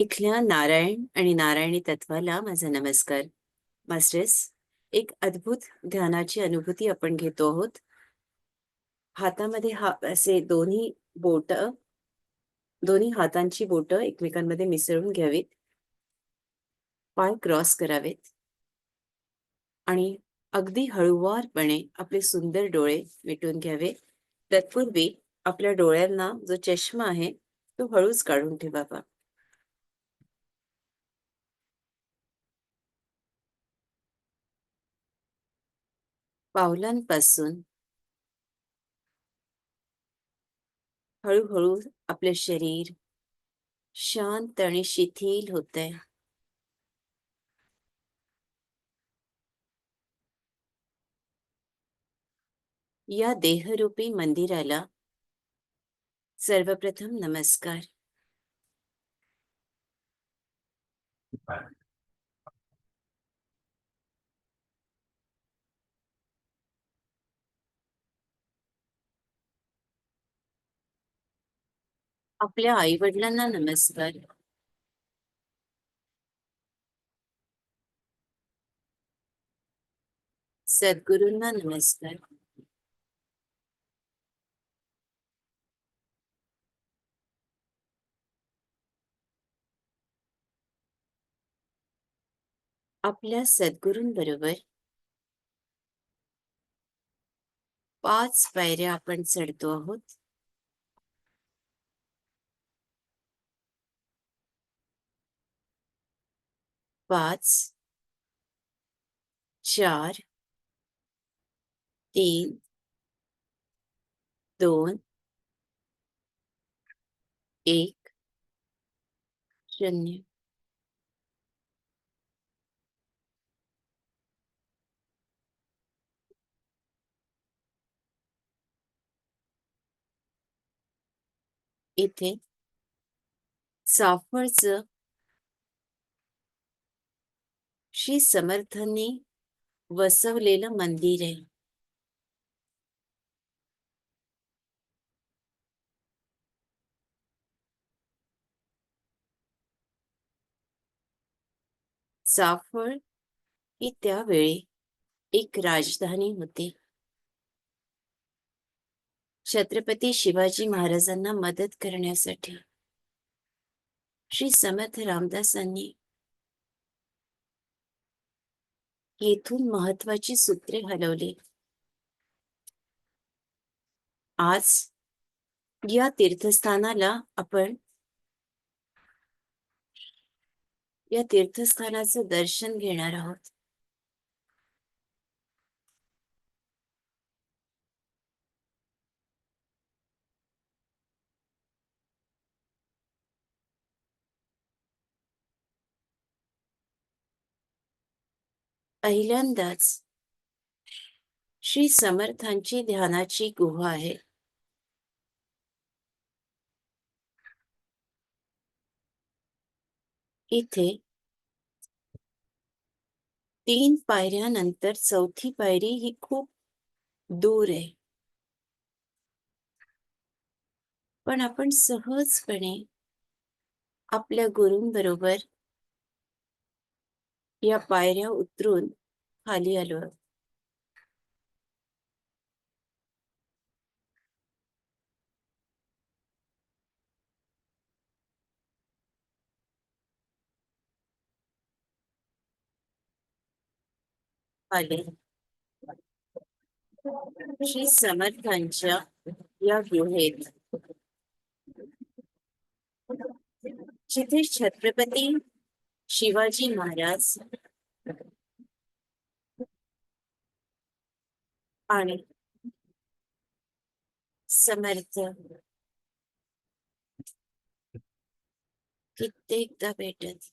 इथल्या नारायण आणि नारायणी तत्वाला माझा नमस्कार. मास्टर्स एक अद्भुत ध्यानाची अनुभूती आपण घेतो आहोत. हातामध्ये हा असे दोन्ही बोट दोन्ही हातांची बोट एकमेकांमध्ये मिसळून घ्यावीत. पाय क्रॉस करावेत. आणि अगदी हळुवारपणे आपले सुंदर डोळे मिटून घ्यावे. तत्पूर्वी आपल्या डोळ्यांना जो चष्मा आहे तो हळूच काढून ठेवावा. पावलांपासून हळूहळू आपले शरीर शांत आणि शिथिल होत या देहरूपी मंदिराला सर्वप्रथम नमस्कार. आपल्या आई वडिलांना नमस्कार. सद्गुरूंना नमस्कार. आपल्या सद्गुरूंबरोबर पाच पायऱ्या आपण चढतो आहोत. पाच चार तीन दोन एक शून्य. इथे साफळचं श्री समर्थांनी वसवलेलं मंदिर आहे. चाफळ ही त्यावेळी एक राजधानी होती. छत्रपती शिवाजी महाराजांना मदत करण्यासाठी श्री समर्थ रामदासांनी येथून महत्वाची सूत्रे हलवली आज या तीर्थस्थानाला आपण या तीर्थस्थानाचं दर्शन घेणार आहोत. पहिल्यांदाच श्री समर्थांची ध्यानाची गुहा आहे. इथे तीन पायऱ्यानंतर चौथी पायरी ही खूप दूर आहे. पण आपण सहजपणे आपल्या गुरूंबरोबर या पायऱ्या उतरून खाली आलो आले. श्री समर्थांच्या या गुहेत. जिथे छत्रपती शिवाजी महाराज. आणि समर्थ. कित्येकदा भेटत.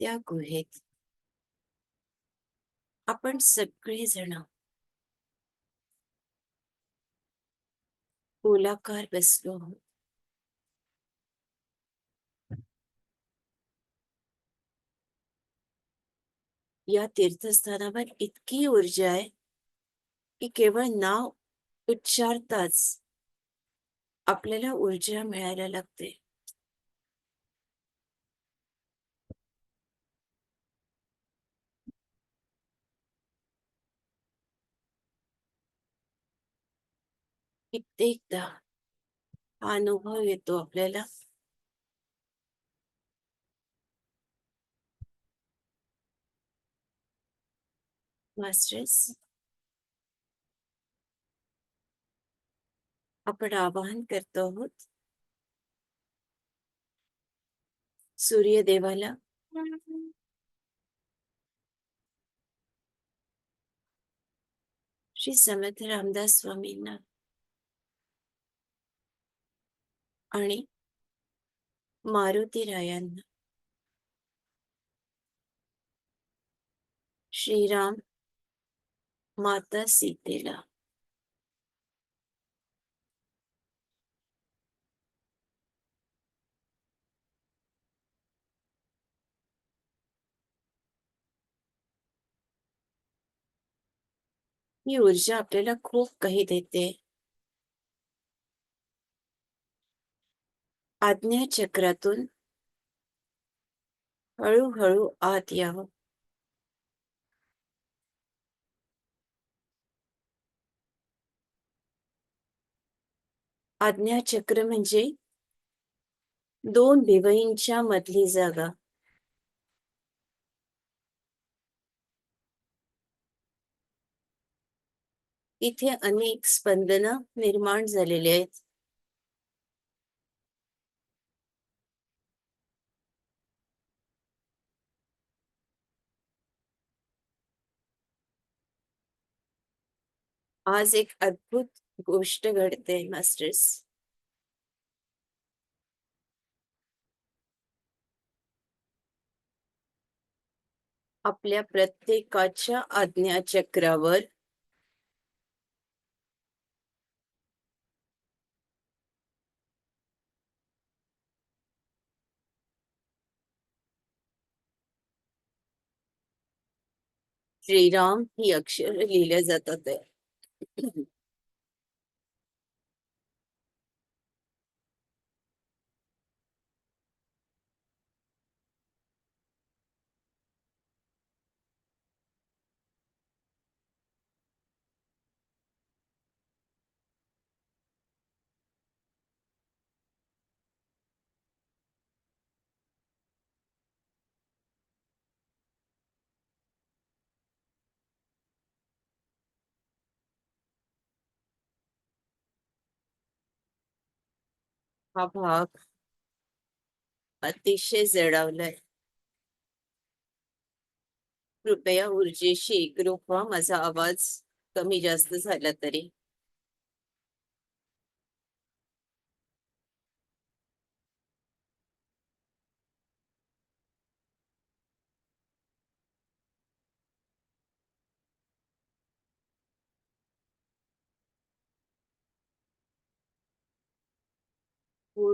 त्या गुहेत. आपण सगळे जण गोलाकार बसलो आहोत. या तीर्थस्थानावर इतकी ऊर्जा आहे की केवळ नाव उच्चारताच आपल्याला ऊर्जा मिळायला लागते. कित्येकदा हा अनुभव येतो आपल्याला. मास्टर्स. आपण आवाहन करतो आहोत. सूर्यदेवाला. श्री समर्थ रामदास स्वामींना. आणि मारुती रायांना. श्रीराम माता सीतेला ही ऊर्जा आपल्याला खूप काही देते. आज्ञा चक्रातून हळूहळू आत यावं. आज्ञा चक्र म्हणजे दोन भिवईंच्या मधली जागा. इथे अनेक स्पंदन निर्माण झालेली आहेत. आज एक अद्भुत गोष्ट घडते मास्टर्स. आपल्या प्रत्येकाच्या आज्ञा चक्रावर श्रीराम ही अक्षर लिहिल्या जातात. हा भाग अतिशय जडावलाय. कृपया ऊर्जेशी एकरूप व्हा माझा आवाज कमी जास्त झाला तरी.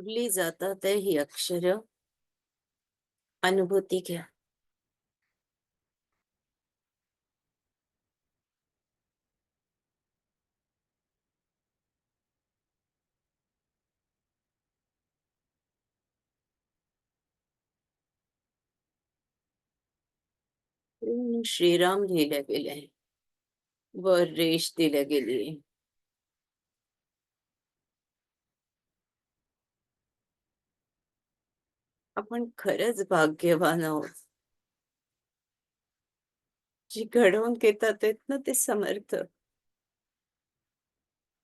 ओढली जातात ही अक्षर. अनुभूती घ्या. श्रीराम लिहिल्या गेले वर रेष दिल्या गेली आपण खरंच भाग्यवान आहोत. जी घडवून घेतात आहेत ना ते समर्थ.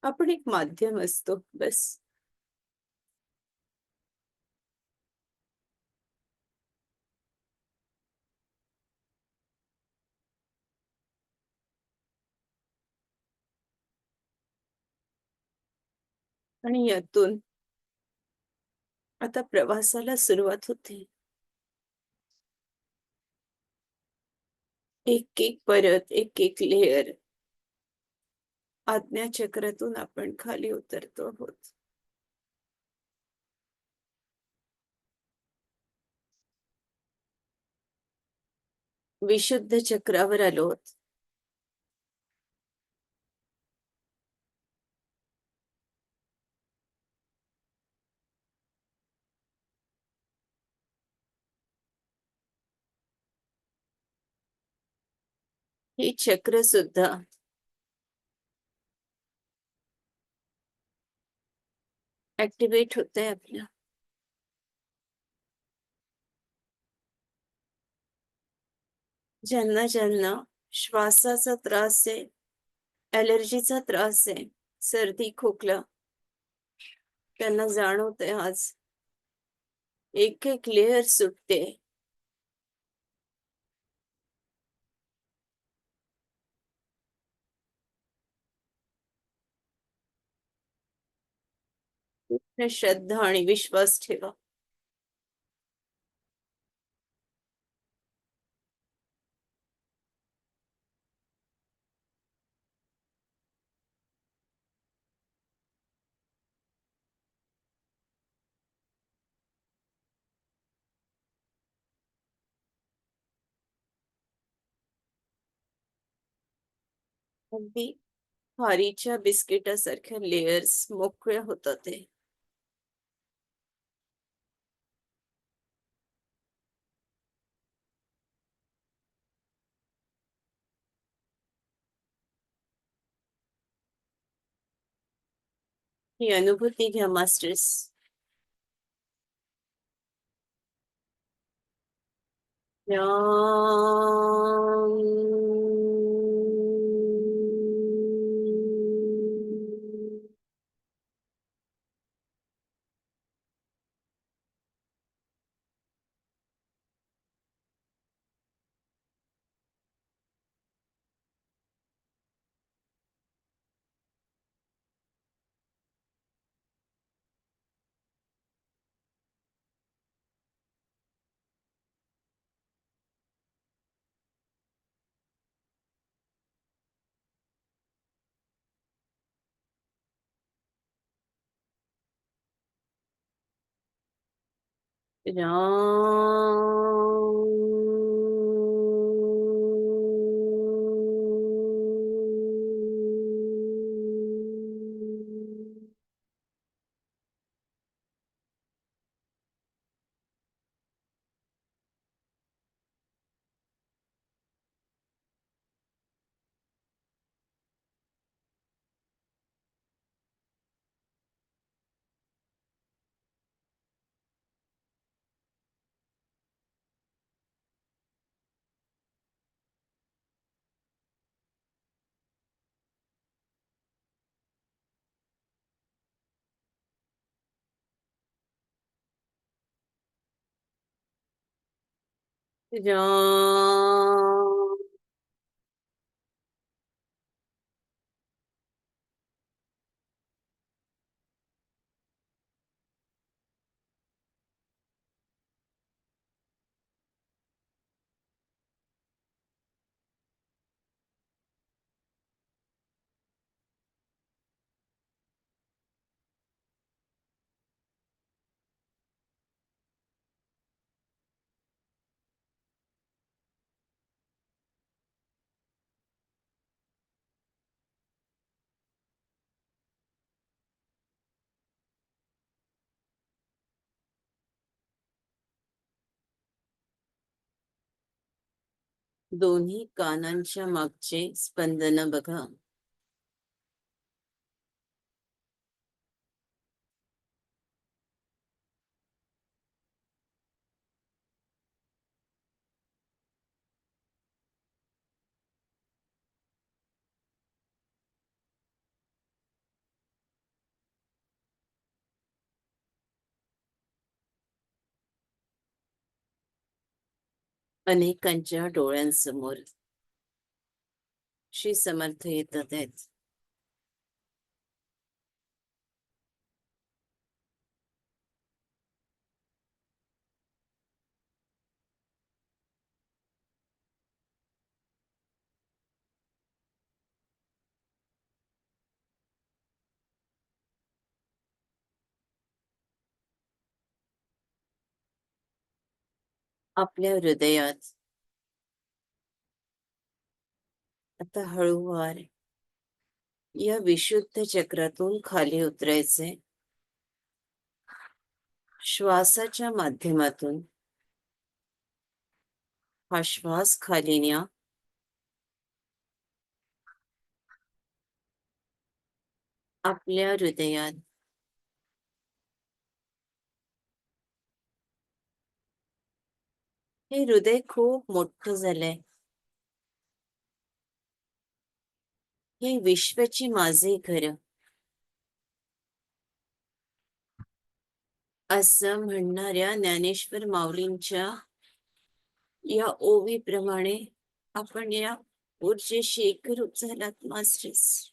आपण एक माध्यम असतो बस. आणि यातून आता प्रवासाला सुरुवात होते. एक एक परत एक एक लेअर. आज्ञा चक्रातून आपण खाली उतरतो आहोत. विशुद्ध चक्रावर आलो आहोत. ही चक्र सुद्धा. ऍक्टिव्हेट होत आहे आपलं. ज्यांना ज्यांना श्वासाचा त्रास आहे ॲलर्जीचा त्रास आहे सर्दी खोकला त्यांना जाणवतंय आज. एक एक लेअर सुटते. पूर्ण श्रद्धा आणि विश्वास ठेवा. अगदी खारीच्या बिस्किटासारख्या लेयर्स मोकळ्या होतात ते ही अनुभूती घ्या मास्टर्स Ram. 그죠? दोन्ही कानांच्या मागचे स्पंदन बघा. अनेकांच्या डोळ्यांसमोर. श्री समर्थ येतात आहेत. आपल्या हृदयात. आता हळूवार या विशुद्ध चक्रातून खाली उतरायचे. श्वासाच्या माध्यमातून. हा श्वास खाली न्या. आपल्या हृदयात. हे हृदय खूप मोठं झालंय. हे विश्वची माझे घर. असं म्हणणाऱ्या ज्ञानेश्वर माऊलींच्या या ओवीप्रमाणे आपण या ऊर्जेशी एकरूप झालात मास्टर्स.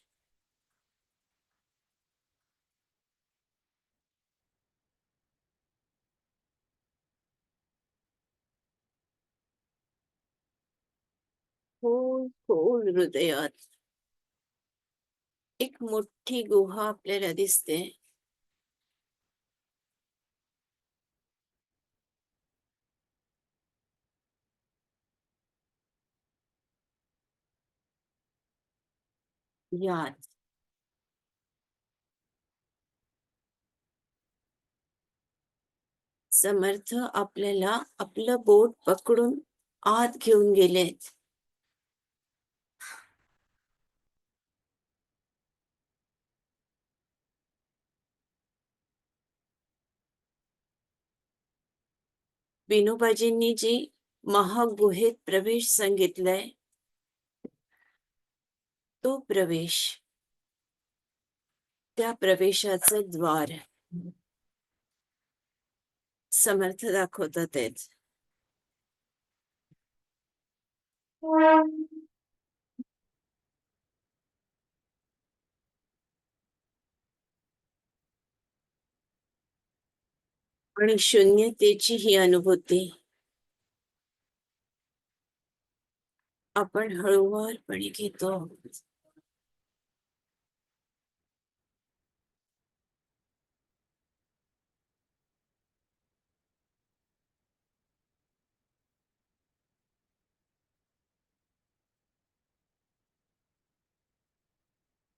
खोल खोल हृदयात एक मोठी गुहा आपल्याला दिसते यात समर्थ आपल्याला आपलं बोट पकडून आत घेऊन गेलेत विनोबाजींनी जी महागुहेत प्रवेश सांगितलाय तो प्रवेश त्या प्रवेशाचं द्वार. समर्थ दाखवतात आणि शून्यतेची ही अनुभूती. आपण हळूवारपणे घेतो.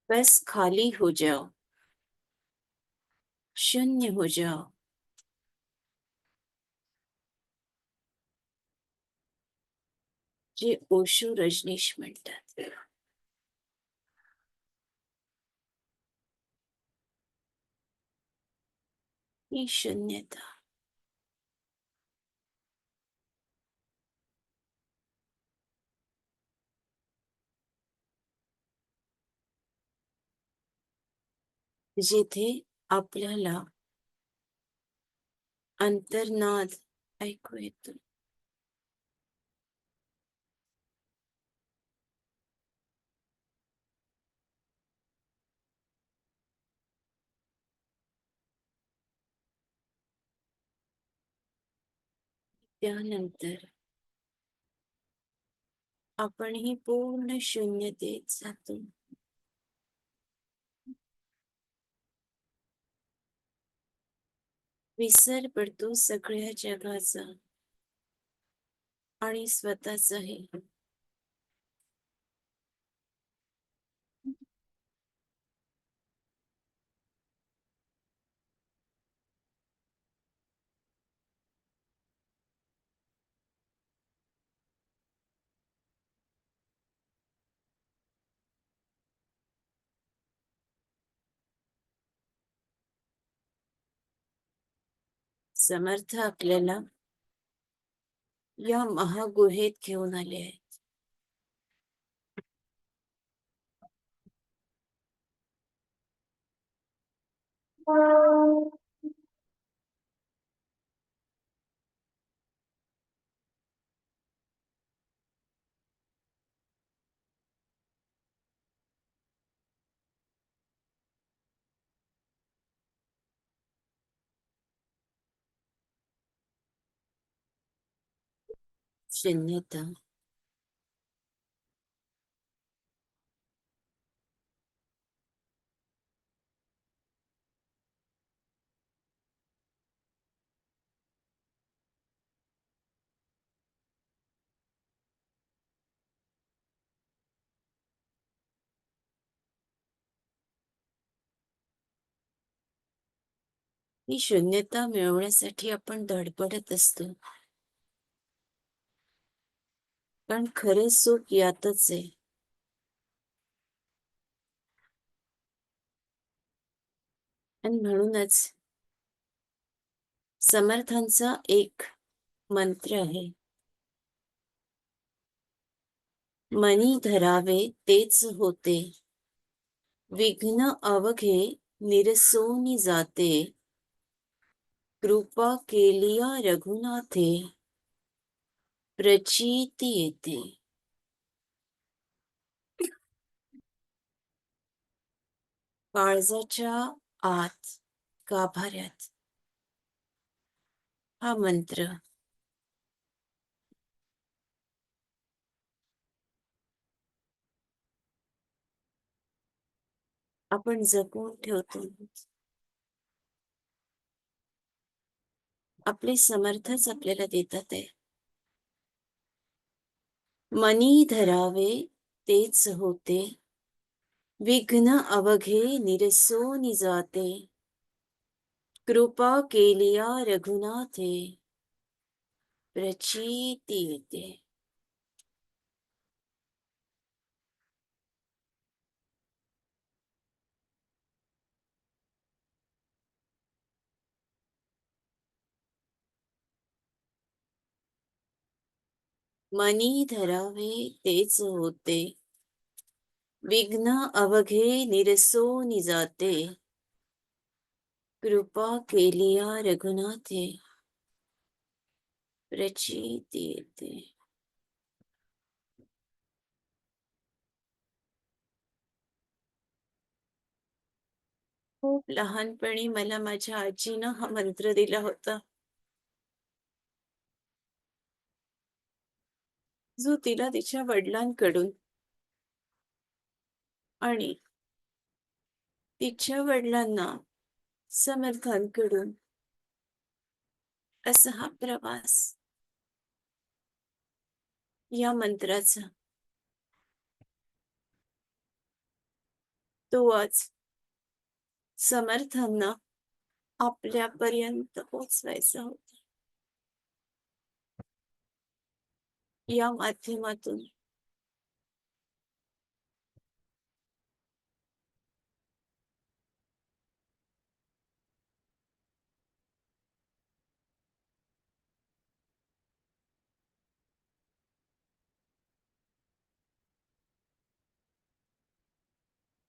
बस खाली हो जाओ. शून्य हो जाओ. जे ओशो रजनीश म्हणतात. ही शून्यता. जिथे आपल्याला अंतर्नाद ऐकू येतो. त्यानंतर आपण ही पूर्ण शून्यतेत जातो. विसर पडतो सगळ्या जगाचा आणि स्वतःचाही. समर्थ आपल्याला या महागुहेत घेऊन आले आहेत. हो. शून्यता ही शून्यता मिळवण्यासाठी आपण धडपडत असतो. पण खरे सुख यातच आहे. आणि म्हणूनच समर्थांचा एक मंत्र आहे. मनी धरावे तेच होते. विघ्न अवघे निरसोनी जाते. कृपा केलिया रघुनाथे. प्रचिती येते काळजाच्या आत गाभाऱ्यात हा मंत्र. आपण जपून ठेवतो. आपले समर्थच आपल्याला देतात आहे. मनी धरावे तेच होते. विघ्न अवघे निरसोनी जाते कृपा केलिया रघुनाथे. प्रचिती येते. मनी धरावे तेच होते. विघ्न अवघे निरसो निजाते. कृपा केलिया रघुनाथे. प्रचिती येते. खूप लहानपणी मला माझ्या आजीनं हा मंत्र दिला होता. जो तिला तिच्या वडिलांकडून आणि तिच्या वडिलांना समर्थांकडून असा हा प्रवास या मंत्राचा तो आज समर्थांना आपल्यापर्यंत पोचवायचा होता. या माध्यमातून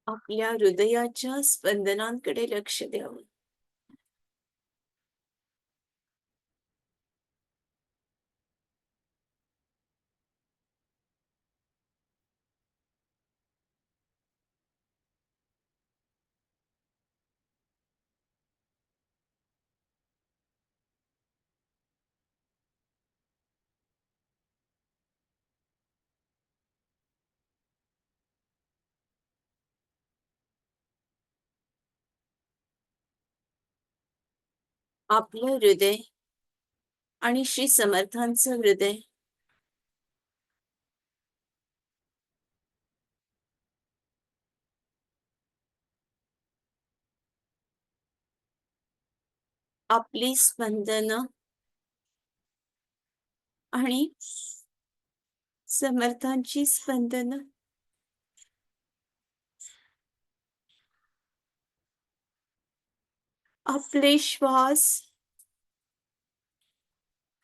आपल्या हृदयाच्या स्पंदनांकडे लक्ष द्यावं आपलं हृदय आणि श्री समर्थांचं हृदय. आपली स्पंदन आणि समर्थांची स्पंदन. श्वास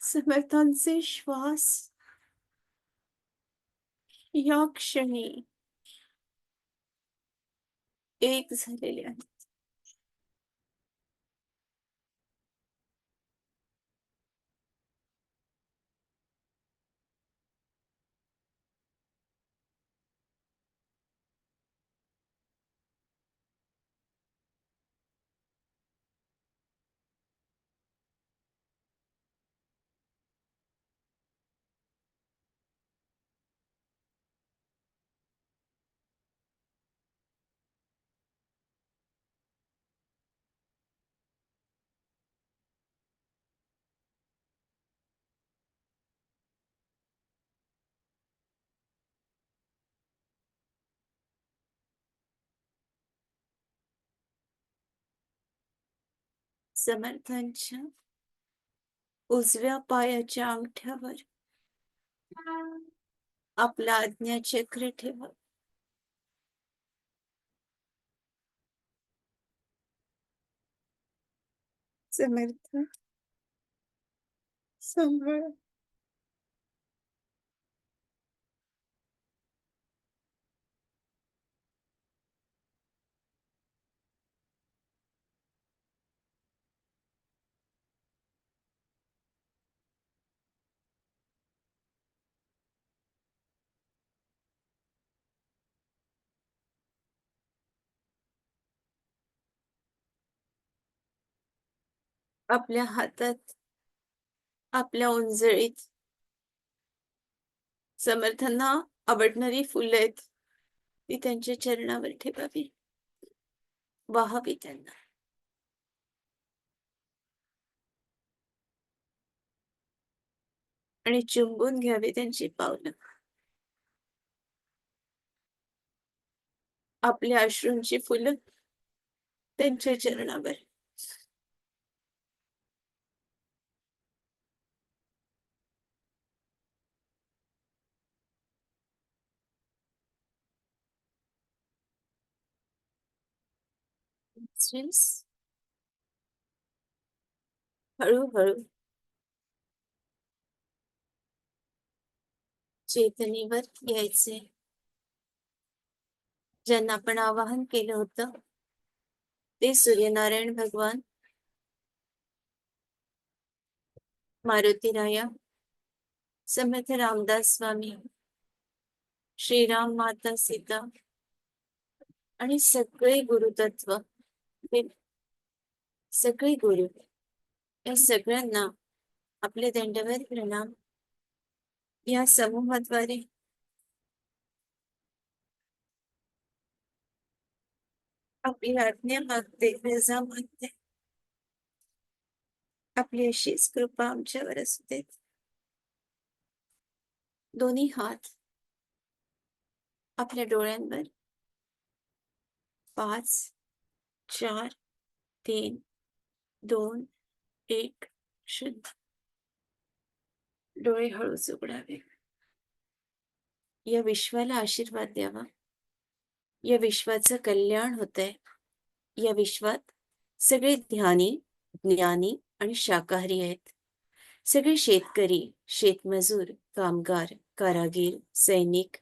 समर्थांचे श्वास या क्षणी एक झालेले आहेत समर्थांच्या उजव्या पायाच्या अंगठ्यावर. आपला आज्ञाचक्र ठेवा. समर्थ. सांभाळ. आपल्या हातात आपल्या उंजळीत समर्थांना आवडणारी फुलं आहेत ती त्यांच्या चरणावर ठेवावी. वाहावी त्यांना. आणि चुंबून घ्यावी त्यांची पावलं. आपल्या अश्रूंची फुलं त्यांच्या चरणावर. Mistress, हळूहळू चेतनेवर यायचे. ज्यांना आपण आवाहन केलं होतं ते सूर्यनारायण भगवान. मारुती राया समर्थ रामदास स्वामी. श्रीराम माता सीता. आणि सगळे गुरुतत्व. सगळे गुरु या सगळ्यांना आपले दंडवत प्रणाम. या समूहाद्वारे आपली आज्ञा मागते रजा मागते. आपली अशीच कृपा आमच्यावर असू देत दोन्ही हात आपल्या डोळ्यांवर पाच चार तीन दोन एक शून्य डोळे हळूच उघडावे. या विश्वाला आशीर्वाद द्यावा. या विश्वाचं कल्याण होतंय. या विश्वात सगळे ध्यानी ज्ञानी आणि शाकाहारी आहेत. सगळे शेतकरी शेतमजूर कामगार कारागीर सैनिक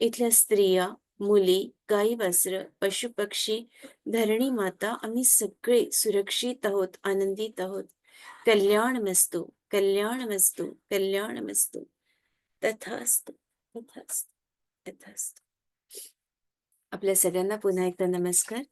इथल्या स्त्रिया मुली गाई वासर पशुपक्षी धरणी माता आम्ही सगळे सुरक्षित आहोत आनंदित आहोत. कल्याण मस्तू कल्याण मस्तू कल्याण मस्तू तथास्तु तथास्तु तथास्तु. आपल्या सगळ्यांना पुन्हा एकदा नमस्कार.